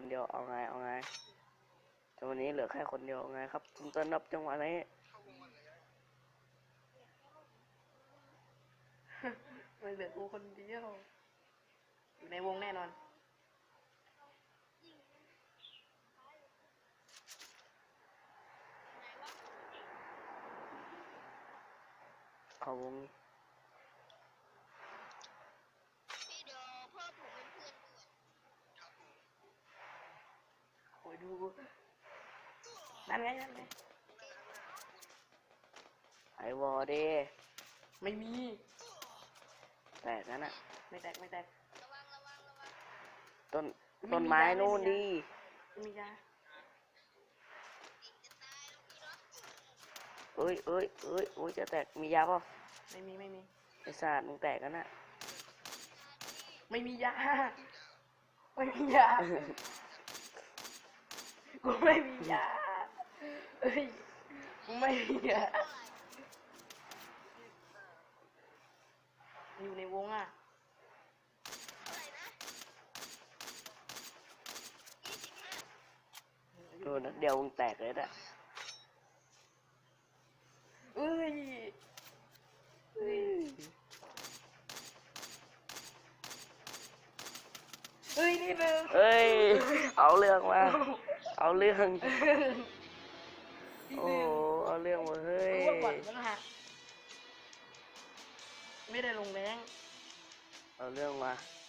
คนเดียวเอาไงเอาไงแต่วันนี้เหลือแค่คนเดียวเอาไงครับคุณต้นรับจังหวะนี้มันเหลือกูคนเดียวอยู่ในวงแน่นอนเขาวง พี่เดี๋ยวเพิ่มผมเป็นเพื่อนด้วย โอ้ย ดูนั่นไงนั่นไงไอวอร์เดไม่มี แตกนั่นอะไม่แตกไม่แตกระวังระวังระวังต้นไม่มีต้นไม้ยาไม่นู่นมีดียาไม่มียาเองจะตายแล้วพี่เนาะเอ้ยเอ้ยเอ้ยโอ้ยจะแตกมียาเปล่ะไม่มีไม่มีไอศาสตร์มึงแตกกันอะไม่มียาไม่มียา กูไม่มียาเอ้ยกูไม่มียาอยู่ในวงอะเท่าไหร่นะยี่สิบห้าโดนนัดเดียวมึงแตกเลยอะเอ้ยเอ้ยเอ้ยนี่เลยเอ้ย เอาเรื่องมา เอาเรื่อง โอ้ เอาเรื่องมาเฮ้ย รู้ว่าก่อนมันหักไม่ได้ลงแรงเอาเรื่องมาเ